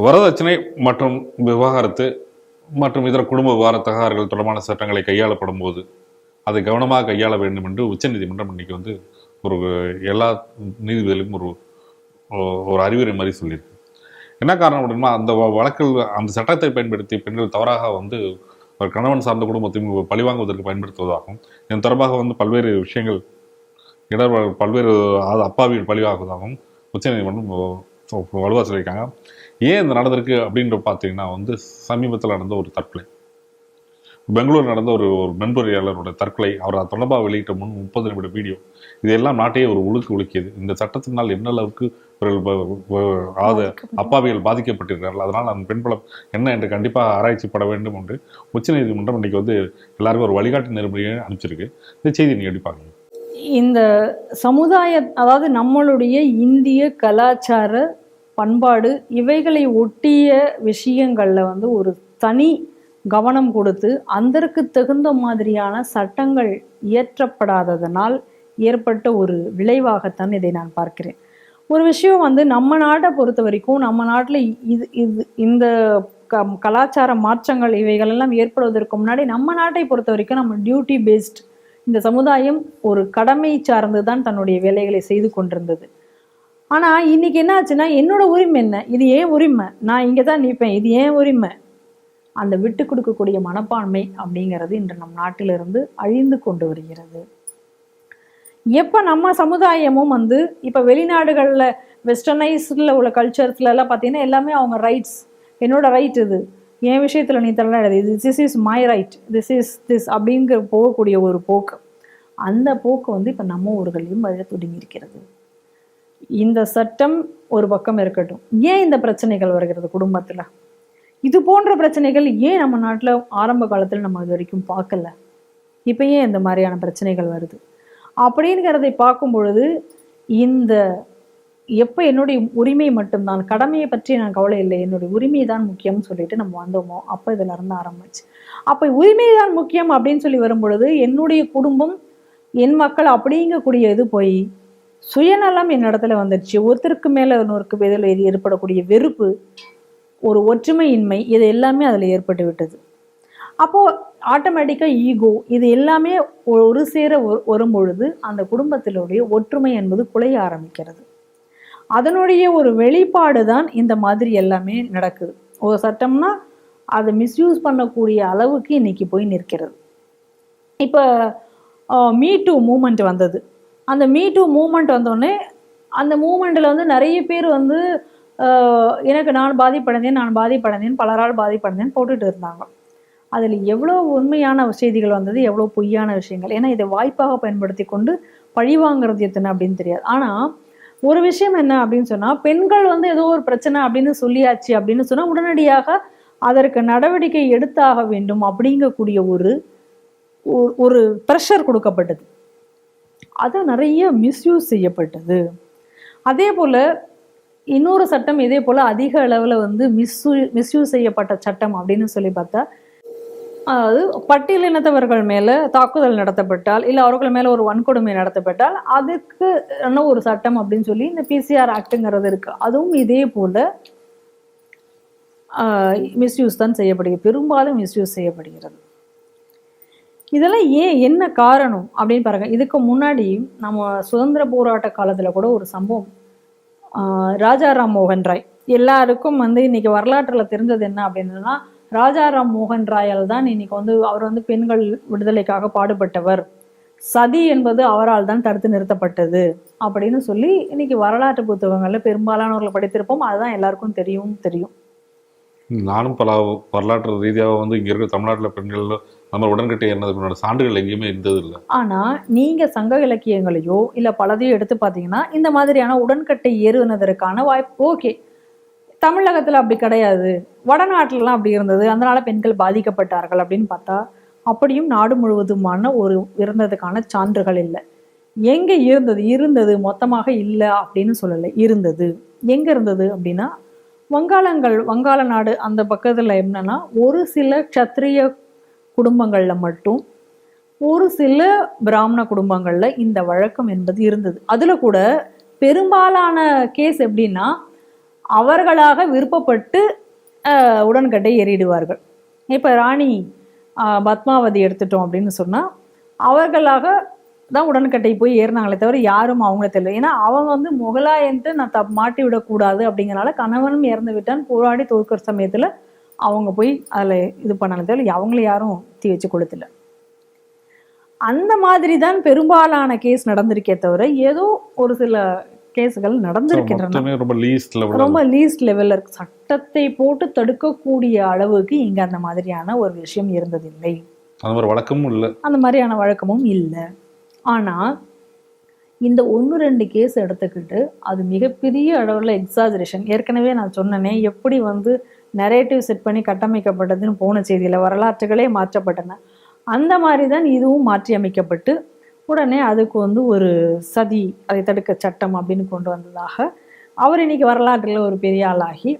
வரதட்சணை மற்றும் விவாகரத்து மற்றும் இதர குடும்ப விவகார தகராறுகள் தொடர்பான சட்டங்களை கையாளப்படும் போது அதை கவனமாக கையாள வேண்டும் என்று உச்சநீதிமன்றம் இன்னைக்கு வந்து ஒரு எல்லா நீதிபதிகளுக்கும் ஒரு ஒரு அறிவுரை மாதிரி சொல்லியிருக்கு. என்ன காரணம் அப்படின்னா அந்த வ- வழக்கில் அந்த சட்டத்தை பயன்படுத்தி பெண்கள் தவறாக வந்து ஒரு கணவன் சார்ந்த குடும்பத்தையும் பழிவாங்குவதற்கு பயன்படுத்துவதாகவும் இதன் தொடர்பாக வந்து பல்வேறு விஷயங்கள் இடர் பல்வேறு அப்பாவிகள் பழிவாகுவதாகவும் உச்சநீதிமன்றம் வ- வலுவா சொல்லியிருக்காங்க. ஏன் இந்த நடந்திருக்கு அப்படின்ற பார்த்தீங்கன்னா வந்து சமீபத்தில் நடந்த ஒரு தற்கொலை. பெங்களூர் நடந்த ஒரு ஒரு மென்பொறியாளரோட தற்கொலை அவர் தொடர்பாக வெளியிட்ட முன் முப்பது நிமிட வீடியோ இதெல்லாம் நாட்டையே ஒரு உழுக்கு உலுக்கியது. இந்த சட்டத்தினால் என்ன அளவுக்கு ஆத அப்பாவிகள் பாதிக்கப்பட்டிருக்கிறார்கள். அதனால் அந்த பெண்பலம் என்ன என்று கண்டிப்பாக ஆராய்ச்சிப்பட வேண்டும் என்று உச்சநீதிமன்றம் இன்னைக்கு வந்து எல்லாருக்கும் ஒரு வழிகாட்டு நெறிமுறையை அனுப்பிச்சிருக்கு. இந்த செய்தி நீங்க எப்படி பார்க்கணும் இந்த சமுதாய அதாவது நம்மளுடைய இந்திய கலாச்சார பண்பாடு இவைகளை ஒட்டிய விஷயங்களில் வந்து ஒரு தனி கவனம் கொடுத்து அதற்கு தகுந்த மாதிரியான சட்டங்கள் இயற்றப்படாததனால் ஏற்பட்ட ஒரு விளைவாகத்தான் இதை நான் பார்க்கிறேன். ஒரு விஷயம் வந்து நம்ம நாட்டை பொறுத்த வரைக்கும் நம்ம நாட்டில் இது இது இந்த க கலாச்சார மாற்றங்கள் இவைகள் எல்லாம் ஏற்படுவதற்கு முன்னாடி நம்ம நாட்டை பொறுத்த வரைக்கும் நம்ம டியூட்டி பேஸ்ட் இந்த சமுதாயம் ஒரு கடமை சார்ந்து தான் தன்னுடைய வேலைகளை செய்து கொண்டிருந்தது. ஆனால் இன்னைக்கு என்ன ஆச்சுன்னா என்னோடய உரிமை என்ன? இது ஏன் உரிமை? நான் இங்கே தான் நிற்பேன் இது ஏன் உரிமை? அந்த விட்டு கொடுக்கக்கூடிய மனப்பான்மை அப்படிங்கிறது இன்று நம் நாட்டிலிருந்து அழிந்து கொண்டு வருகிறது. எப்போ நம்ம சமுதாயமும் வந்து இப்போ வெளிநாடுகளில் வெஸ்டர்னைஸில் உள்ள கல்ச்சர்ஸ்லலாம் பார்த்தீங்கன்னா எல்லாமே அவங்க ரைட்ஸ் என்னோட ரைட் இது. என் விஷயத்தில் நீ தரலாம் இது this is my right this is this அப்படிங்கிற போகக்கூடிய ஒரு போக்கு. அந்த போக்கு வந்து இப்போ நம்ம ஊர்களையும் வழி தொடங்கி இருக்கிறது. இந்த சட்டம் ஒரு பக்கம் இருக்கட்டும். ஏன் இந்த பிரச்சனைகள் வருகிறது குடும்பத்தில்? இது போன்ற பிரச்சனைகள் ஏன் நம்ம நாட்டில் ஆரம்ப காலத்தில் நம்ம இது வரைக்கும் பார்க்கல? இப்போ ஏன் இந்த மாதிரியான பிரச்சனைகள் வருது? அப்படிங்கிறதை பார்க்கும் பொழுது இந்த எப்போ என்னுடைய உரிமை மட்டும்தான் கடமையை பற்றி நான் கவலை இல்லை என்னுடைய உரிமை தான் முக்கியம்னு சொல்லிட்டு நம்ம வந்தோமோ? அப்போ இதுல இருந்து ஆரம்பிச்சு. அப்போ உரிமை தான் முக்கியம் அப்படின்னு சொல்லி வரும் பொழுது என்னுடைய குடும்பம் என் மக்கள் அப்படிங்கக்கூடிய இது போய் சுயநலம் என் இடத்துல வந்துடுச்சு. ஒருத்தருக்கு மேலே இன்னொருக்கு இதில் ஏற்படக்கூடிய வெறுப்பு ஒரு ஒற்றுமையின்மை இது எல்லாமே அதில் ஏற்பட்டு விட்டது. அப்போது ஆட்டோமேட்டிக்காக ஈகோ இது எல்லாமே ஒ- ஒரு சேர வரும் பொழுது அந்த குடும்பத்தினுடைய ஒற்றுமை என்பது குலைய ஆரம்பிக்கிறது. அதனுடைய ஒரு வெளிப்பாடு தான் இந்த மாதிரி எல்லாமே நடக்குது. ஒரு சட்டம்னா அதை மிஸ்யூஸ் பண்ணக்கூடிய அளவுக்கு இன்னைக்கு போய் நிற்கிறது. இப்போ மீ டூ மூமெண்ட் வந்தது. அந்த மீ டூ மூமெண்ட் வந்தோடனே அந்த மூமெண்ட்டில் வந்து நிறைய பேர் வந்து எனக்கு நான் பாதிப்படைந்தேன் நான் பாதிப்படைந்தேன் பலரால் பாதிப்படைந்தேன் போட்டுட்டு இருந்தாங்க. அதில் எவ்வளோ உண்மையான செய்திகள் வந்தது எவ்வளோ பொய்யான விஷயங்கள். ஏன்னா இதை வாய்ப்பாக பயன்படுத்தி கொண்டு பழி வாங்குறது எத்தனை அப்படின்னு தெரியாது. ஆனால் ஒரு விஷயம் என்ன அப்படின்னு சொன்னால் பெண்கள் வந்து ஏதோ ஒரு பிரச்சனை அப்படின்னு சொல்லியாச்சு அப்படின்னு சொன்னால் உடனடியாக அதற்கு நடவடிக்கை எடுத்தாக வேண்டும் அப்படிங்கக்கூடிய ஒரு ஒரு- ஒரு ப்ரெஷர் கொடுக்கப்பட்டது. அது நிறைய மிஸ்யூஸ் செய்யப்பட்டது. அதே போல் இன்னொரு சட்டம் இதே போல் அதிக அளவில் வந்து மிஸ்யூ மிஸ்யூஸ் செய்யப்பட்ட சட்டம் அப்படின்னு சொல்லி பார்த்தா அதாவது பட்டியலினத்தவர்கள் மேலே தாக்குதல் நடத்தப்பட்டால் இல்லை அவர்கள் மேலே ஒரு வன்கொடுமை நடத்தப்பட்டால் அதுக்கு என்ன ஒரு சட்டம் அப்படின்னு சொல்லி இந்த பிசிஆர் ஆக்டுங்கிறது இருக்குது அதுவும் இதே போல் மிஸ்யூஸ் தான் செய்யப்படுகிறது. பெரும்பாலும் மிஸ்யூஸ் செய்யப்படுகிறது. இதெல்லாம் ஏன் என்ன காரணம் அப்படின்னு பாருங்க. இதுக்கு முன்னாடி நம்ம சுதந்திர போராட்ட காலத்தில் கூட ஒரு சம்பவம். ராஜா ராஜாராம் மோகன் ராய். எல்லாருக்கும் வந்து இன்னைக்கு வரலாற்றில் தெரிஞ்சது என்ன அப்படின்னா ராஜாராம் மோகன் ராயால் தான் இன்னைக்கு வந்து அவர் வந்து பெண்கள் விடுதலைக்காக பாடுபட்டவர். சதி என்பது அவரால் தான் தடுத்து நிறுத்தப்பட்டது அப்படின்னு சொல்லி இன்னைக்கு வரலாற்று புத்தகங்களில் பெரும்பாலானவர்கள் படித்திருப்போம். அதுதான் எல்லாருக்கும் தெரியும் தெரியும். நானும் பல வரலாற்று ரீதியாக வந்து இங்கே இருக்கிற தமிழ்நாட்டில் பெண்கள் நம்ம உடன்கட்டை ஏறினதுக்கு சான்றுகள் எங்கேயுமே இருந்தது இல்லை. ஆனால் நீங்கள் சங்க இலக்கியங்களையோ இல்லை பலதையோ எடுத்து பார்த்தீங்கன்னா இந்த மாதிரியான உடன்கட்டை ஏறுனதற்கான வாய்ப்பு ஓகே. தமிழகத்தில் அப்படி கிடையாது. வடநாட்டிலலாம் அப்படி இருந்தது. அதனால் பெண்கள் பாதிக்கப்பட்டார்கள் அப்படின்னு பார்த்தா அப்படியும் நாடு முழுவதுமான ஒரு இருந்ததுக்கான சான்றுகள் இல்லை. எங்கே இருந்தது? இருந்தது மொத்தமாக இல்லை அப்படின்னு சொல்லலை. இருந்தது. எங்கே இருந்தது அப்படின்னா வங்காளங்கள் வங்காள நாடு அந்த பக்கத்தில் என்னென்னா ஒரு சில க்ஷத்ரிய குடும்பங்களில் மட்டும் ஒரு சில பிராமண குடும்பங்களில் இந்த வழக்கம் என்பது இருந்தது. அதில் கூட பெரும்பாலான கேஸ் எப்படின்னா அவர்களாக விருப்பப்பட்டு உடன்கட்டை ஏறிடுவார்கள். இப்போ ராணி பத்மாவதி எடுத்துட்டோம் அப்படின்னு சொன்னால் அவர்களாக தான் உடன்கட்டை போய் ஏறினாங்களே தவிர யாரும் அவங்கள தெரியல. ஏன்னா அவங்க வந்து முகலாயன்ட்டு நான் தப் மாட்டி விடக்கூடாது அப்படிங்கறனால கணவனும் இறந்து விட்டான். போராடி தோற்கிற சமயத்தில் அவங்க போய் அதில் இது பண்ணாலே தவிர அவங்கள யாரும் தீ வச்சு கொளுத்தல. அந்த மாதிரி தான் பெரும்பாலான கேஸ் நடந்திருக்கே தவிர ஏதோ ஒரு சில கேஸுகள் நடந்திருக்கின்றன. ரொம்ப லீஸ்ட் லெவல்ல இருக்கு. சட்டத்தை போட்டு தடுக்கக்கூடிய அளவுக்கு இங்க அந்த மாதிரியான ஒரு விஷயம் இருந்ததில்லை. அந்த மாதிரி வழக்கமும் இல்லை. அந்த மாதிரியான வழக்கமும் இல்லை. ஆனால் இந்த ஒன்று ரெண்டு கேஸ் எடுத்துக்கிட்டு அது மிகப்பெரிய அளவில் எக்ஸாஜரேஷன் ஏற்கனவே நான் சொன்னேனே எப்படி வந்து நரேட்டிவ் செட் பண்ணி கட்டமைக்கப்பட்டதுன்னு போன செய்தியில் வரலாற்றுகளே மாற்றப்பட்டன. அந்த மாதிரி தான் இதுவும் மாற்றி அமைக்கப்பட்டு உடனே அதுக்கு வந்து ஒரு சதி அதை தடுக்க சட்டம் அப்படின்னு கொண்டு வந்ததாக அவர் இன்னைக்கு வரலாற்றில் ஒரு பெரிய ஆளாகி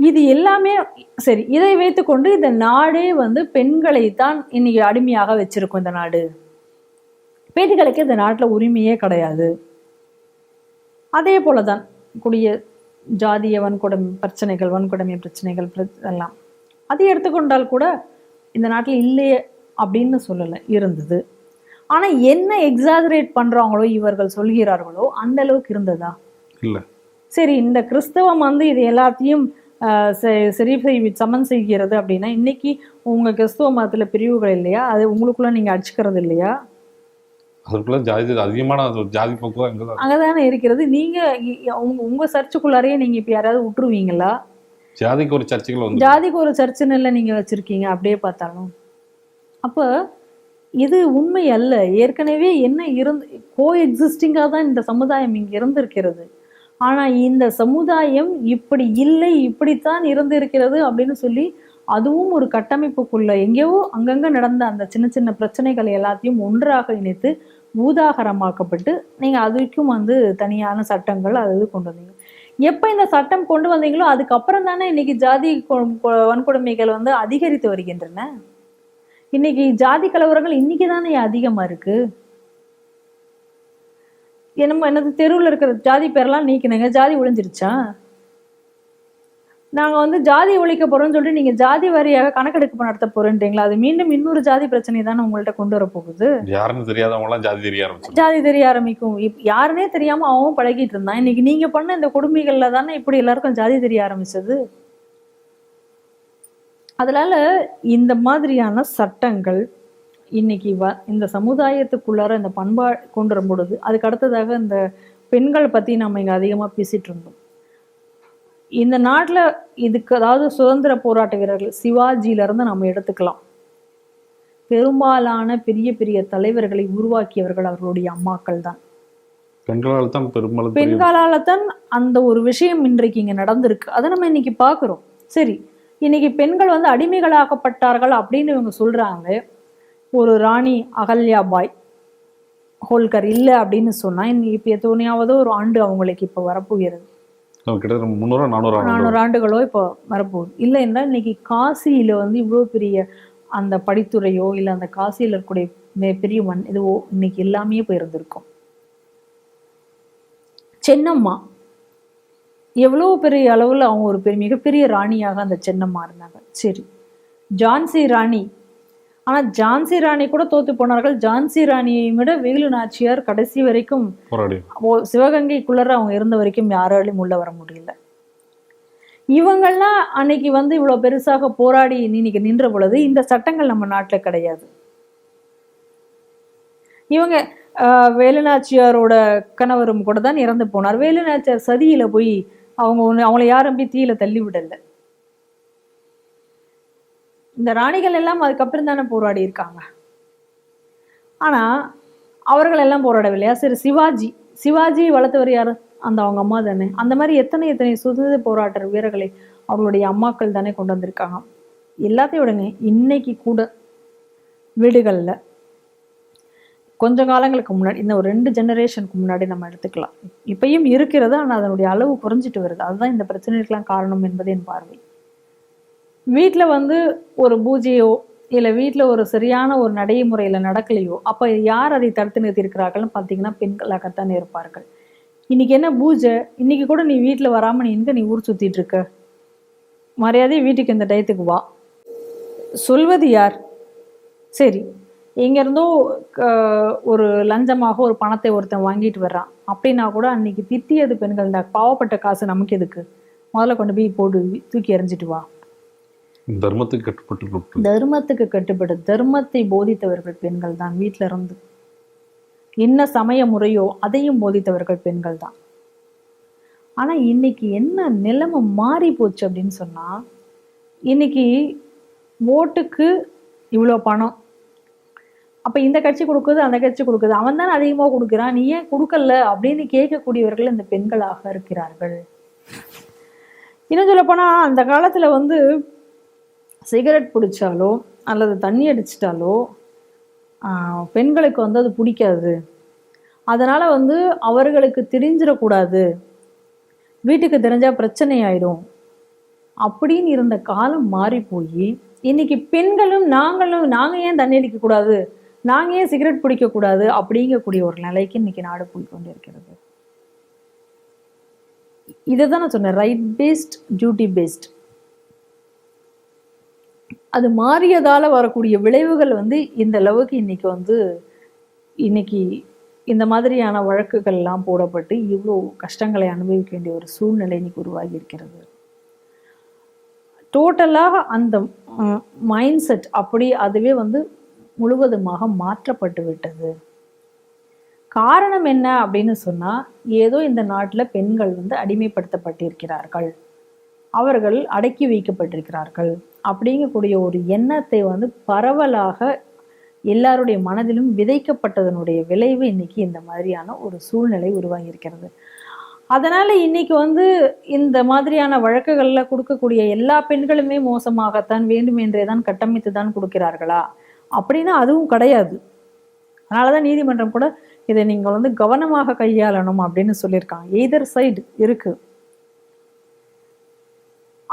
இது எல்லாமே சரி இதை வைத்துக்கொண்டு இந்த நாடே வந்து பெண்களை தான் இன்னைக்கு அடிமையாக வச்சிருக்கும் இந்த நாடு. பெண்களுக்கு இந்த நாட்டில் உரிமையே கிடையாது. அதே போல தான் கூடிய ஜாதிய வன்கொடுமை பிரச்சனைகள் வன்கொடுமை பிரச்சனைகள் பிர- எல்லாம். அதை எடுத்துக்கொண்டால் கூட இந்த நாட்டில் இல்லையே அப்படின்னு சொல்லலை இருந்தது. ஆனால் என்ன எக்ஸாஜரேட் பண்ணுறாங்களோ இவர்கள் சொல்கிறார்களோ அந்த அளவுக்கு இருந்ததா? இல்லை. சரி இந்த கிறிஸ்தவம் வந்து இது எல்லாத்தையும் சரி செய் சமன் செய்கிறது அப்படின்னா இன்னைக்கு உங்க கிறிஸ்தவ மதத்துல பிரிவுகள் இல்லையா? அது உங்களுக்குள்ள நீங்க அடிச்சுக்கிறது இல்லையா? அதுக்குள்ள ஜாதி அதிகமான ஜாதி போக்கு தான் இங்கே அங்கதானே இருக்கிறது. நீங்க இ- இ- உங்க உங்க சர்ச்சுக்குள்ளாரையே நீங்க இப்ப யாராவது விட்டுருவீங்களா ஜாதிக்கு ஒரு சர்ச்சைகள் வந்து ஜாதிக்கு ஒரு சர்ச்சுன்னு இல்லை நீங்க வச்சிருக்கீங்க அப்படியே பார்த்தாலும். அப்ப இது உண்மை அல்ல. ஏற்கனவே என்ன இருந்து கோ எக்ஸிஸ்டிங்காக தான் இந்த சமுதாயம் இங்க இருந்திருக்கிறது. ஆனால் இந்த சமுதாயம் இப்படி இல்லை இப்படித்தான் இருந்திருக்கிறது அப்படின்னு சொல்லி அதுவும் ஒரு கட்டமைப்புக்குள்ள எங்கேயோ அங்கங்கே நடந்த அந்த சின்ன சின்ன பிரச்சனைகள் எல்லாத்தையும் ஒன்றாக இணைத்து பூதாகரமாக்கப்பட்டு நீங்கள் அதுக்கும் வந்து தனியான சட்டங்கள் அது கொண்டு வந்தீங்க. எப்போ இந்த சட்டம் கொண்டு வந்தீங்களோ அதுக்கப்புறம் தானே இன்னைக்கு ஜாதி கொ- வன்கொடுமைகள் வந்து அதிகரித்து வருகின்றன. இன்னைக்கு ஜாதி கலவரங்கள் இன்னைக்கு தானே அதிகமாக இருக்குது என்னமோ என்னது தெருவில் இருக்கிற ஜாதி பேரெல்லாம் நீக்கினங்க ஜாதி ஒழிஞ்சிருச்சா நாங்க வந்து ஜாதி ஒழிக்க போறோம்னு சொல்லிட்டு நீங்க ஜாதி வாரியாக கணக்கெடுப்பு நடத்த போறேன்றீங்களா? அது மீண்டும் இன்னொரு ஜாதி பிரச்சனை தானே உங்கள்ட்ட கொண்டு வர போகுது. யாருன்னு தெரியாதவங்க எல்லாம் ஜாதி தெரிய ஆரம்பிச்சு ஜாதி தெரிய ஆரம்பிக்கும். யாருனே தெரியாம அவன் பழகிட்டு இருந்தான். இன்னைக்கு நீங்க பண்ண இந்த கொடுமைகள்ல தானே இப்படி எல்லாருக்கும் ஜாதி தெரிய ஆரம்பிச்சது? அதனால இந்த மாதிரியான சட்டங்கள் இன்னைக்கு வ இந்த சமுதாயத்துக்குள்ளார இந்த பண்பா கொண்டு வரும் பொழுது அதுக்கு அடுத்ததாக இந்த பெண்கள் பத்தி நம்ம இங்க அதிகமா பேசிட்டு இருந்தோம். இந்த நாட்டுல இதுக்கு அதாவது சுதந்திர போராட்ட வீரர்கள் சிவாஜியில இருந்து நம்ம எடுத்துக்கலாம். பெரும்பாலான பெரிய பெரிய தலைவர்களை உருவாக்கியவர்கள் அவர்களுடைய அம்மாக்கள் தான். பெண்களால் தான் பெரும்பாலும் பெண்களால தான் அந்த ஒரு விஷயம் இன்றைக்கு இங்க நடந்திருக்கு. அதை நம்ம இன்னைக்கு பார்க்குறோம். சரி இன்னைக்கு பெண்கள் வந்து அடிமைகளாக்கப்பட்டார்கள் அப்படின்னு இவங்க சொல்றாங்க. ஒரு ராணி அகல்யா பாய் ஹோல்கர் இல்லை அப்படின்னு சொன்னா இன்னைக்கு இப்போ எத்தனையாவது ஒரு ஆண்டு அவங்களுக்கு இப்போ வரப்போகிறது. நானூறு ஆண்டுகளோ. இப்போ வரப்போகுது. இல்லை என்றால் இன்னைக்கு காசியில வந்து இவ்வளோ பெரிய அந்த படித்துறையோ இல்லை அந்த காசியில் இருக்கக்கூடிய பெரிய மண் இதுவோ இன்னைக்கு எல்லாமே போயிருந்திருக்கும் சென்னம்மா. எவ்வளோ பெரிய அளவில் அவங்க ஒரு பெரிய மிகப்பெரிய ராணியாக அந்த சென்னம்மா இருந்தாங்க. சரி. ஜான்சி ராணி ஆனால் ஜான்சி ராணி கூட தோத்து போனார்கள். ஜான்சி ராணியை விட வேலு நாச்சியார் கடைசி வரைக்கும் சிவகங்கைக்குள்ளர அவங்க இருந்த வரைக்கும் யாராலையும் உள்ள வர முடியல. இவங்கெல்லாம் அன்னைக்கு வந்து இவ்வளவு பெருசாக போராடி இன்னைக்கு நின்ற பொழுது இந்த சட்டங்கள் நம்ம நாட்டுல கிடையாது. இவங்க ஆஹ், வேலுநாச்சியாரோட கணவரும் கூட தான் இறந்து போனார். வேலுநாச்சியார் சதியில போய் அவங்க ஒண்ணு அவங்கள யாரும் போய் தீயில தள்ளி விடல. இந்த ராணிகள் எல்லாம் அதுக்கப்புறம் தானே போராடி இருக்காங்க. ஆனா அவர்கள் எல்லாம் போராடவில்லையா? சரி சிவாஜி. சிவாஜி வளர்த்தவர் யாரு? அந்த அவங்க அம்மா தானே. அந்த மாதிரி எத்தனை எத்தனை சுதந்திர போராட்ட வீரர்களை அவர்களுடைய அம்மாக்கள் தானே கொண்டு வந்திருக்காங்க. எல்லாத்தையும் விடுங்க. இன்னைக்கு கூட வீடுகளில் கொஞ்ச காலங்களுக்கு முன்னாடி இந்த ஒரு ரெண்டு ஜெனரேஷனுக்கு முன்னாடி நம்ம எடுத்துக்கலாம். இப்பயும் இருக்கிறது ஆனால் அதனுடைய அளவு குறைஞ்சிட்டு வருது. அதுதான் இந்த பிரச்சனைக்கெல்லாம் காரணம் என்பது என் பார்வை. வீட்டில் வந்து ஒரு பூஜையோ இல்லை வீட்டில் ஒரு சரியான ஒரு நடைமுறையில் நடக்கலையோ அப்போ யார் அதை தடுத்து நிறுத்தியிருக்கிறார்கள்னு பார்த்தீங்கன்னா பெண்களாகத்தான் இருப்பார்கள். இன்றைக்கி என்ன பூஜை? இன்றைக்கி கூட நீ வீட்டில் வராமல் நீ எங்கே நீ ஊர் சுற்றிட்டுருக்க இருக்க? மரியாதை வீட்டுக்கு இந்த டயத்துக்கு வா. சொல்வது யார்? சரி எங்கேருந்தோ க- ஒரு லஞ்சமாக ஒரு பணத்தை ஒருத்தன் வாங்கிட்டு வர்றான். அப்படின்னா கூட அன்னைக்கு திட்டியது பெண்கள் தான் பாவப்பட்ட காசு நமக்கு எதுக்கு? முதல்ல கொண்டு போய் போட்டு தூக்கி எறிஞ்சிட்டு வா. தர்மத்துக்கு கட்டுப்பட்டு தர்மத்துக்கு கட்டுப்பட்டு தர்மத்தை போதித்தவர்கள் பெண்கள் தான் வீட்டில இருந்து. என்ன சமய முறையோ அதையும் போதித்தவர்கள் பெண்கள் தான். ஆனா இன்னைக்கு என்ன நிலைமை மாறி போச்சு அப்படின்னு சொன்னா இன்னைக்கு ஓட்டுக்கு இவ்வளோ பணம். அப்ப இந்த கட்சி கொடுக்குது அந்த கட்சி கொடுக்குது. அவன் தான் அதிகமா கொடுக்குறான் நீ ஏன் கொடுக்கல அப்படின்னு கேட்கக்கூடியவர்கள் இந்த பெண்களாக இருக்கிறார்கள். இன்னும் சொல்ல போனா அந்த காலத்துல வந்து சிகரெட் பிடிச்சாலோ அல்லது தண்ணி அடிச்சிட்டாலோ பெண்களுக்கு வந்து அது பிடிக்காது. அதனால் வந்து அவர்களுக்கு தெரிஞ்சிடக்கூடாது. வீட்டுக்கு தெரிஞ்சால் பிரச்சனை ஆயிடும். அப்படின்னு இருந்த காலம் மாறி போய் இன்னைக்கு பெண்களும் நாங்களும் நாங்கள் ஏன் தண்ணி அடிக்கக்கூடாது? நாங்கள் ஏன் சிகரெட் பிடிக்கக்கூடாது? அப்படிங்கக்கூடிய ஒரு நிலைக்கு இன்னைக்கு நாடு போய் கொண்டிருக்கிறது இதை தான் நான் சொன்னேன் ரைட் பேஸ்ட் டியூட்டி பேஸ்ட் அது மாறியதால் வரக்கூடிய விளைவுகள் வந்து இந்த அளவுக்கு இன்றைக்கி வந்து இன்னைக்கு இந்த மாதிரியான வழக்குகள்லாம் போடப்பட்டு இவ்வளோ கஷ்டங்களை அனுபவிக்க வேண்டிய ஒரு சூழ்நிலை இன்னைக்கு உருவாகி இருக்கிறது. டோட்டலாக அந்த மைண்ட் செட் அப்படி அதுவே வந்து முழுவதுமாக மாற்றப்பட்டு விட்டது. காரணம் என்ன அப்படின்னு சொன்னால் ஏதோ இந்த நாட்டில் பெண்கள் வந்து அடிமைப்படுத்தப்பட்டிருக்கிறார்கள். அவர்கள் அடக்கி வைக்கப்பட்டிருக்கிறார்கள். அப்படிங்கக்கூடிய ஒரு எண்ணத்தை வந்து பரவலாக எல்லாருடைய மனதிலும் விதைக்கப்பட்டதனுடைய விளைவு இன்னைக்கு இந்த மாதிரியான ஒரு சூழ்நிலை உருவாகி இருக்கிறது அதனால இன்னைக்கு வந்து இந்த மாதிரியான வழக்குகள்ல கொடுக்கக்கூடிய எல்லா பெண்களுமே மோசமாகத்தான் வேண்டுமென்றே தான் கட்டமைத்து தான் கொடுக்கிறார்களா? அப்படின்னா அதுவும் கிடையாது. அதனாலதான் நீதிமன்றம் கூட இதை நீங்கள் வந்து கவனமாக கையாளணும் அப்படின்னு சொல்லியிருக்காங்க. எய்தர் சைடு இருக்கு.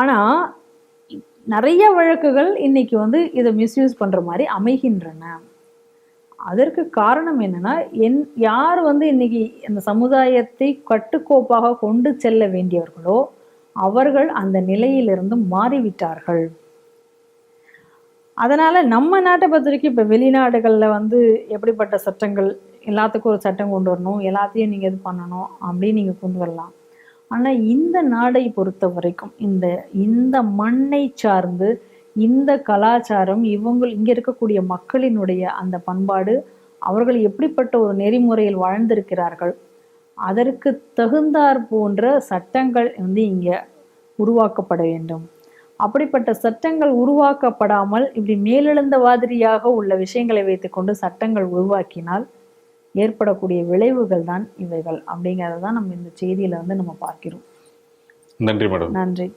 ஆனால் நிறைய வழக்குகள் இன்னைக்கு வந்து இதை மிஸ்யூஸ் பண்ணுற மாதிரி அமைகின்றன. அதற்கு காரணம் என்னென்னா என் யார் வந்து இன்னைக்கு அந்த சமுதாயத்தை கட்டுக்கோப்பாக கொண்டு செல்ல வேண்டியவர்களோ அவர்கள் அந்த நிலையிலிருந்து மாறிவிட்டார்கள். அதனால் நம்ம நாட்டை பத்திரிக்கை இப்போ வெளிநாடுகளில் வந்து எப்படிப்பட்ட சட்டங்கள் எல்லாத்துக்கும் ஒரு சட்டம் கொண்டு வரணும் எல்லாத்தையும் நீங்கள் இது பண்ணணும் அப்படின்னு நீங்கள் கொண்டு வரலாம். ஆனால் இந்த நாடை பொறுத்த வரைக்கும் இந்த இந்த மண்ணை சார்ந்து இந்த கலாச்சாரம் இவங்க இங்கே இருக்கக்கூடிய மக்களினுடைய அந்த பண்பாடு அவர்கள் எப்படிப்பட்ட ஒரு நெறிமுறையில் வாழ்ந்திருக்கிறார்கள் அதற்கு தகுந்தாற் போன்ற சட்டங்கள் வந்து இங்கே உருவாக்கப்பட வேண்டும். அப்படிப்பட்ட சட்டங்கள் உருவாக்கப்படாமல் இப்படி மேலெழுந்த மாதிரியாக உள்ள விஷயங்களை வைத்துக்கொண்டு சட்டங்கள் உருவாக்கினால் ஏற்படக்கூடிய விளைவுகள் தான் இவைகள். அப்படிங்கிறத தான் நம்ம இந்த செய்தியில வந்து நம்ம பார்க்கிறோம். நன்றி மேடம். நன்றி.